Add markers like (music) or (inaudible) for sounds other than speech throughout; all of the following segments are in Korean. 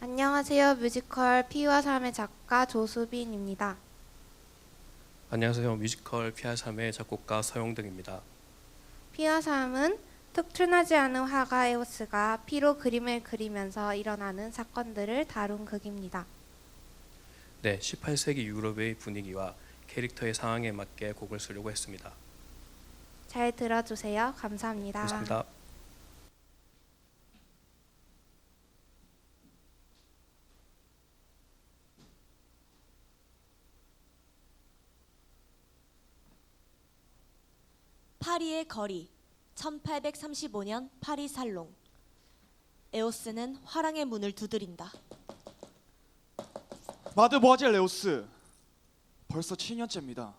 안녕하세요. 뮤지컬 피와 삶의 작가 조수빈입니다. 안녕하세요. 뮤지컬 피아삼의 작곡가 서용등입니다. 피와 삶은 특출나지 않은 화가 에오스가 피로 그림을 그리면서 일어나는 사건들을 다룬 극입니다. 네, 18세기 유럽의 분위기와 캐릭터의 상황에 맞게 곡을 쓰려고 했습니다. 잘 들어주세요. 감사합니다. 감사합니다. 파리의 거리 1835년 파리 살롱 에오스는 화랑의 문을 두드린다. 마드모아젤 레오스 벌써 7년째입니다.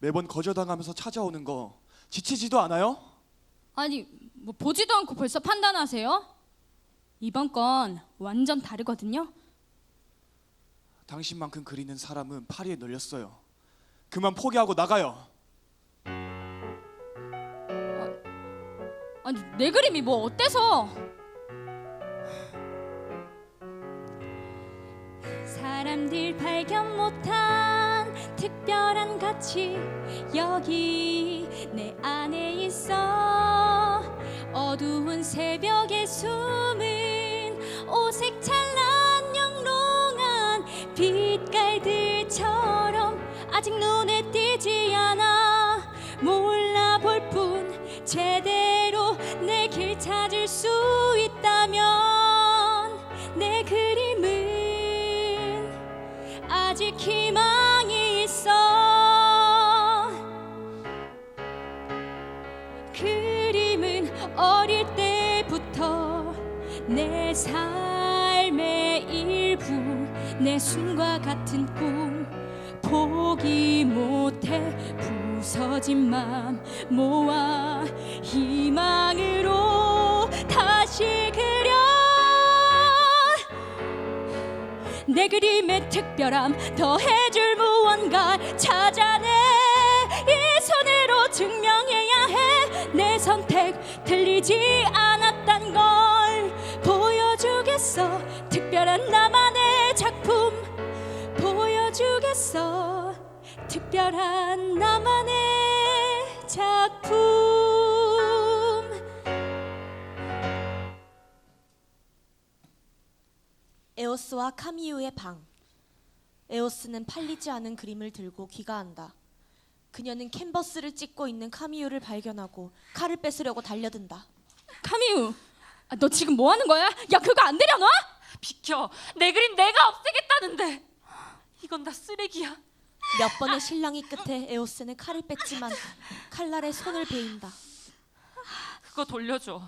매번 거절당하면서 찾아오는 거 지치지도 않아요? 아니 뭐 보지도 않고 벌써 판단하세요? 이번 건 완전 다르거든요. 당신만큼 그리는 사람은 파리에 널렸어요. 그만 포기하고 나가요. 아니 내 그림이 뭐 어때서? 사람들 발견 못한 특별한 가치 여기 내 안에 있어 어두운 새벽에 숨은 오색 찬란 영롱한 빛깔들처럼 아직 눈에 띄지 않아 그림은 어릴 때부터 내 삶의 일부 내 숨과 같은 꿈 포기 못해 부서진 맘 모아 희망으로 다시 그려. 내 그림의 특별함 더해줄 무언가 찾아내 틀리지 않았단 걸 보여주겠어 특별한 나만의 작품 보여주겠어 특별한 나만의 작품 에오스와 카미유의 방. 에오스는 팔리지 않은 그림을 들고 귀가한다. 그녀는 캔버스를 찍고 있는 카미유를 발견하고 칼을 뺏으려고 달려든다. 카미우 아, 너 지금 뭐 하는 거야? 야 그거 안 내려놔? 비켜. 내 그림 내가 없애겠다는데. 이건 다 쓰레기야. 몇 번의 실랑이 끝에 에오스는 칼을 뺐지만 칼날에 손을 베인다. 그거 돌려줘.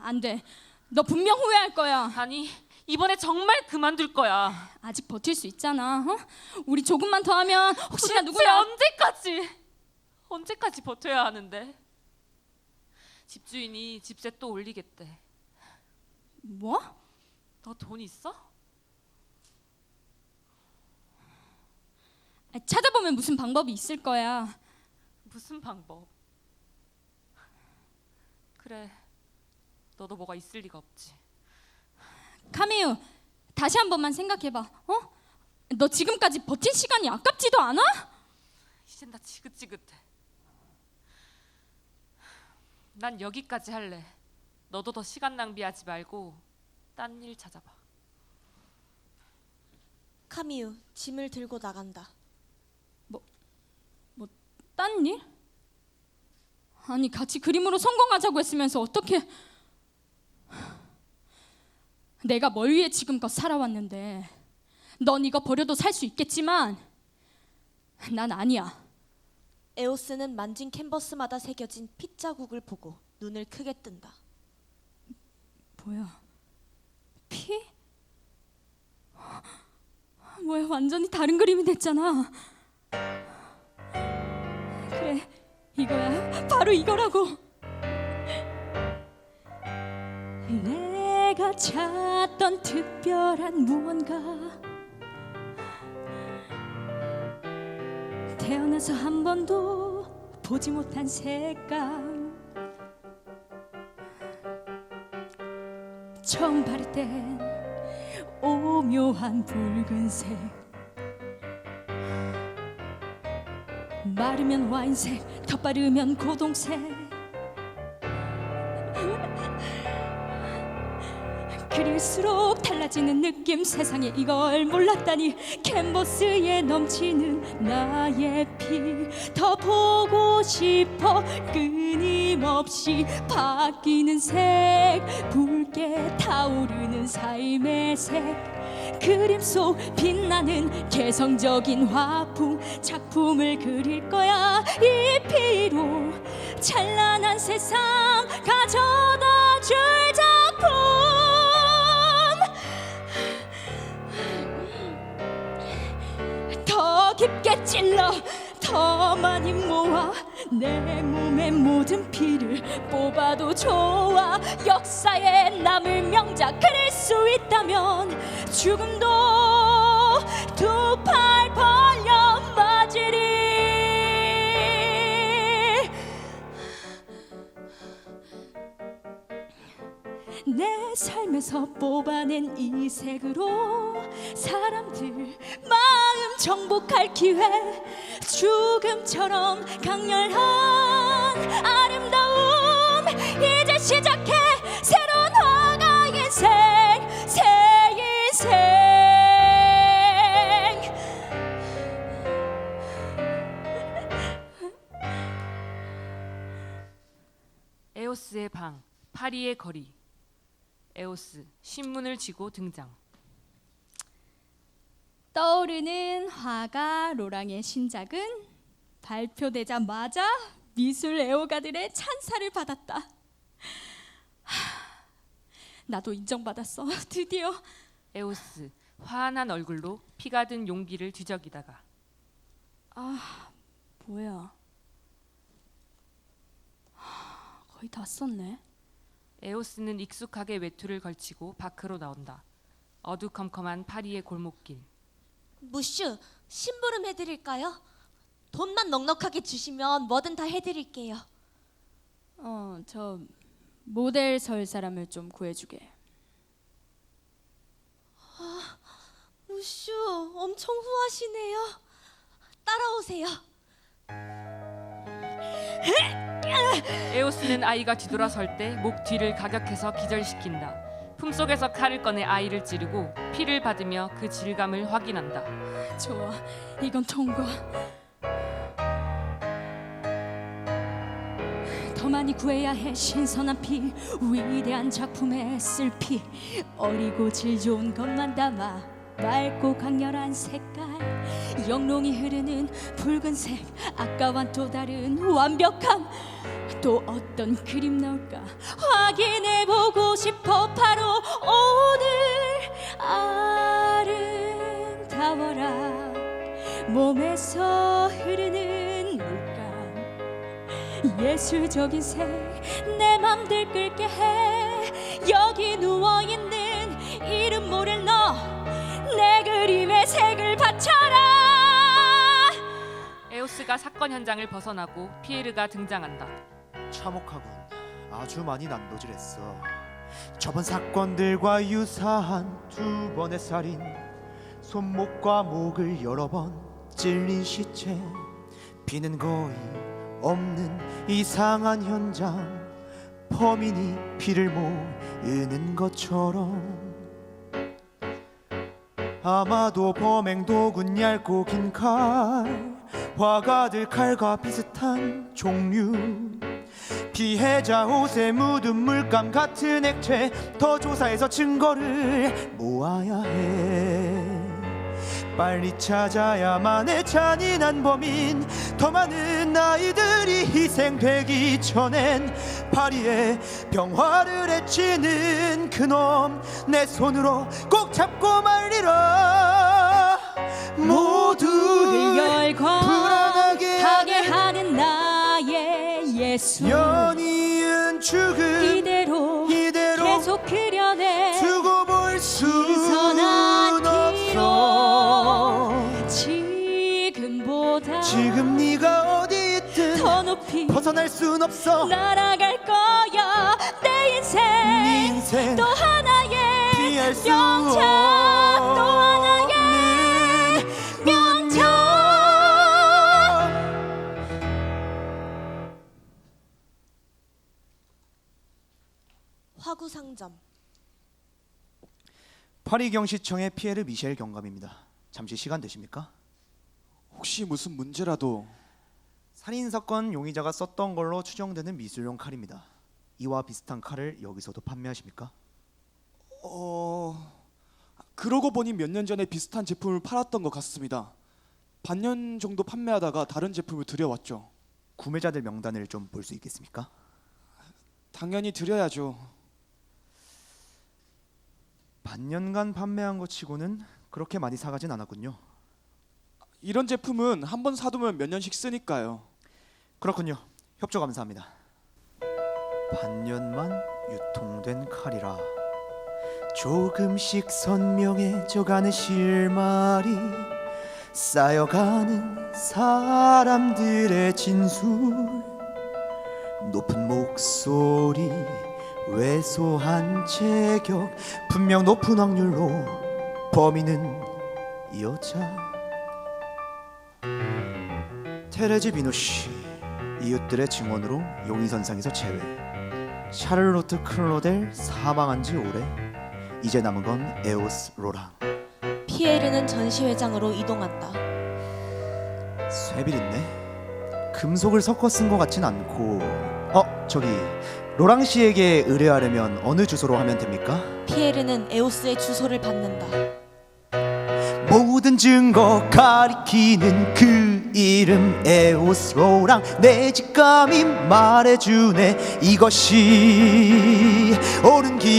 안 돼 너 분명 후회할 거야 아니, 이번에 정말 그만둘 거야. 아직 버틸 수 있잖아 어? 우리 조금만 더 하면 혹시나 누구야 언제까지? 언제까지 버텨야 하는데? 집주인이 집세 또 올리겠대. 뭐? 너 돈 있어? 아, 찾아보면 무슨 방법이 있을 거야 무슨 방법? 그래. 너도 뭐가 있을 리가 없지. 카미우 다시 한 번만 생각해봐 어? 너 지금까지 버틴 시간이 아깝지도 않아? 이젠 다 지긋지긋해. 난 여기까지 할래. 너도 더 시간 낭비하지 말고 딴 일 찾아봐. 카미유 짐을 들고 나간다. 딴 일? 아니 같이 그림으로 성공하자고 했으면서 어떻게 내가 뭘 위해 지금껏 살아왔는데. 넌 이거 버려도 살 수 있겠지만 난 아니야. 에오스는 만진 캔버스마다 새겨진 핏자국을 보고 눈을 크게 뜬다. 뭐야? 피? 뭐야? 완전히 다른 그림이 됐잖아. 그래 이거야. 바로 이거라고 내가 찾던 특별한 무언가. 태어나서 한 번도 보지 못한 색감. 처음 바를 땐 오묘한 붉은색. 마르면 와인색 더 빠르면 고동색 그릴수록 달라지는 느낌. 세상에 이걸 몰랐다니. 캔버스에 넘치는 나의 피. 더 보고 싶어. 끊임없이 바뀌는 색. 붉게 타오르는 삶의 색. 그림 속 빛나는 개성적인 화풍. 작품을 그릴 거야. 이 피로 찬란한 세상 가져다 내 몸의 모든 피를 뽑아도 좋아. 역사에 남을 명작 그릴 수 있다면 죽음도 두 팔 벌려 맞으리. 내 삶에서 뽑아낸 이 색으로 사람들 정복할 기회 죽음처럼 강렬한 아름다움 이제 시작해 새로운 화가의 인생 새 인생 에오스의 방, 파리의 거리. 에오스 신문을 쥐고 등장. 떠오르는 화가 로랑의 신작은 발표되자마자 미술 애호가들의 찬사를 받았다. 하, 나도 인정받았어. (laughs) 드디어 에오스 화난 얼굴로 피가 든 용기를 뒤적이다가 뭐야? 하, 거의 다 썼네. 에오스는 익숙하게 외투를 걸치고 밖으로 나온다. 어두컴컴한 파리의 골목길. 무슈, 심부름 해드릴까요? 돈만 넉넉하게 주시면 뭐든 다 해드릴게요. 어, 저 모델 설 사람을 좀 구해주게. 무슈, 엄청 후하시네요. 따라오세요. 에오스는 아이가 뒤돌아설 때 목 뒤를 가격해서 기절시킨다. 품속에서 칼을 꺼내 아이를 찌르고 피를 받으며 그 질감을 확인한다. 좋아, 이건 통과. 더 많이 구해야 해 신선한 피 위대한 작품에 쓸피 어리고 질 좋은 것만 담아 맑고 강렬한 색깔 영롱이 흐르는 붉은색 아까와는 또 다른 완벽함. 또 어떤 그림 나올까 확인해 보고 싶어 바로 오늘 아름다워라. 몸에서 흐르는 물감 예술적인 색내 맘 들끓게 해. 여기 누워있는 이름 모를 너 내 그림의 색을 바쳐라 에오스가 사건 현장을 벗어나고 피에르가 등장한다. 참혹하군. 아주 많이 난도질했어. 저번 사건들과 유사한 두 번의 살인, 손목과 목을 여러 번 찔린 시체, 피는 거의 없는 이상한 현장, 범인이 피를 모으는 것처럼. 아마도 범행 도구는 얇고 긴 칼, 화가들 칼과 비슷한 종류. 피해자 옷에 묻은 물감 같은 액체. 더 조사해서 증거를 모아야 해. 빨리 찾아야만 해 잔인한 범인. 더 많은 아이들이 희생되기 전엔 파리의 병화를 해치는 그놈. 내 손으로 꼭 잡고 예술 연이은 죽음 이대로 이대로 계속 그려내 두고 볼 신선한 없어. 지금보다 지금 네가 어디 있든 더 높이 벗어날 순 없어. 날아갈 거야. 내 인생 네 인생 또 하나의 피할 수 3점. 파리 경시청의 피에르 미셸 경감입니다. 잠시 시간 되십니까? 혹시 무슨 문제라도 살인 사건 용의자가 썼던 걸로 추정되는 미술용 칼입니다. 이와 비슷한 칼을 여기서도 판매하십니까? 어 그러고 보니 몇 년 전에 비슷한 제품을 팔았던 것 같습니다. 반년 정도 판매하다가 다른 제품을 들여왔죠. 구매자들 명단을 좀 볼 수 있겠습니까? 당연히 드려야죠. 반년간 판매한 것 치고는 그렇게 많이 사가진 않았군요. 이런 제품은 한 번 사두면 몇 년씩 쓰니까요. 그렇군요. 협조 감사합니다. 반년만 유통된 칼이라 조금씩 선명해져가는 실마리 쌓여가는 사람들의 진술 높은 목소리 왜소한 체격 분명 높은 확률로 범인은 여자. 테레지 씨 이웃들의 증언으로 용의선상에서 제외. 샤를로트 클로델 사망한 지 오래. 이제 남은 건 에오스 로랑. 피에르는 전시회장으로 이동한다. 있네. 금속을 섞어 쓴 것 같진 않고. 어 저기 로랑 씨에게 의뢰하려면 어느 주소로 하면 됩니까? 피에르는 에오스의 주소를 받는다. 모든 증거 가리키는 그 이름 에오스로랑 내 직감이 말해주네 이것이 옳은 길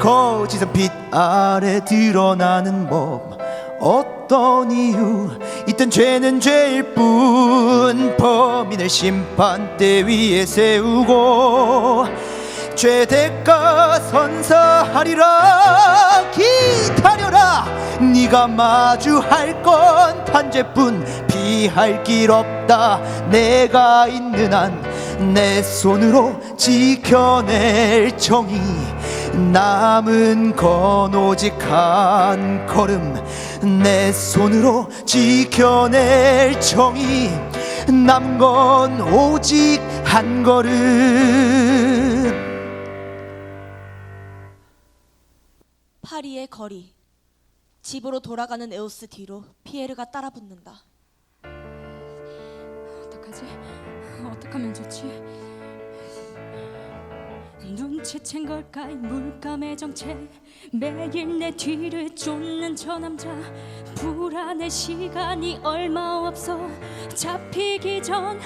거짓은 빛 아래 드러나는 법 어떤 이유 있든 죄는 죄일 뿐. 범인을 심판대 위에 세우고 죄 대가 선사하리라. 기다려라. 네가 마주할 건 판죄뿐. 피할 길 없다. 내가 있는 한 내 손으로 지켜낼 정의 남은 건 오직 한 걸음 내 손으로 지켜낼 정의 남은 건 오직 한 걸음 파리의 거리. 집으로 돌아가는 에오스 뒤로 피에르가 따라붙는다. 어떡하지? 어떡하면 좋지? 눈치챈 걸까 이 물감의 정체. 매일 내 뒤를 쫓는 저 남자. 불안해 시간이 얼마 없어. 잡히기 전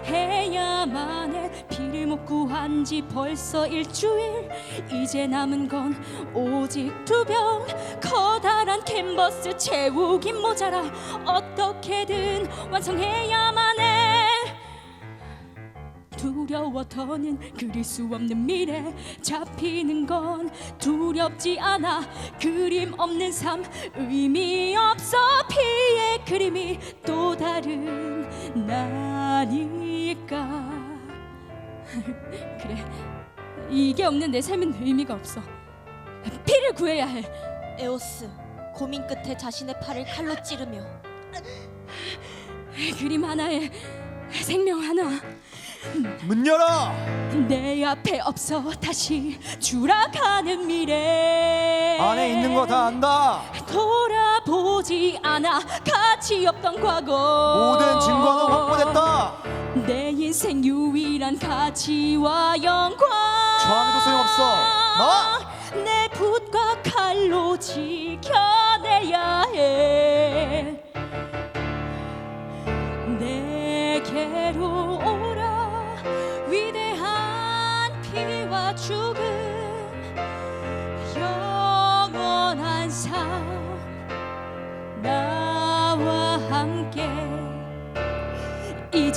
완성해야만 해. 피를 못 구한 지 벌써 일주일. 이제 남은 건 오직 두 병 커다란 캔버스 채우긴 모자라. 어떻게든 완성해야만 해 두려워 더는 그릴 수 없는 미래. 잡히는 건 두렵지 않아. 그림 없는 삶 의미 없어. 피의 그림이 또 다른 나니까. (laughs) 그래 이게 없는 내 삶은 의미가 없어. 피를 구해야 해. 에오스 고민 끝에 자신의 팔을 칼로 찌르며. 그림 하나에 생명 하나 문 열어. 내 앞에 없어. 다시 추락하는 미래. 안에 있는 거 다 안다. 돌아보지 않아. 가치 없던 과거. 모든 증거는 확보됐다. 내 인생 유일한 가치와 영광. 저항해도 소용없어. 나와 내 붓과 칼로 지켜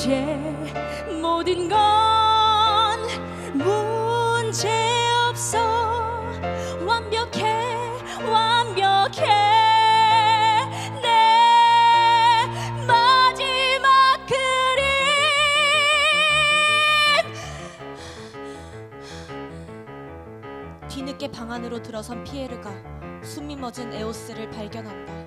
이제 모든 건 문제 없어. 완벽해 완벽해. 내 마지막 그림. 뒤늦게 방 안으로 들어선 피에르가 숨이 멎은 에오스를 발견한다.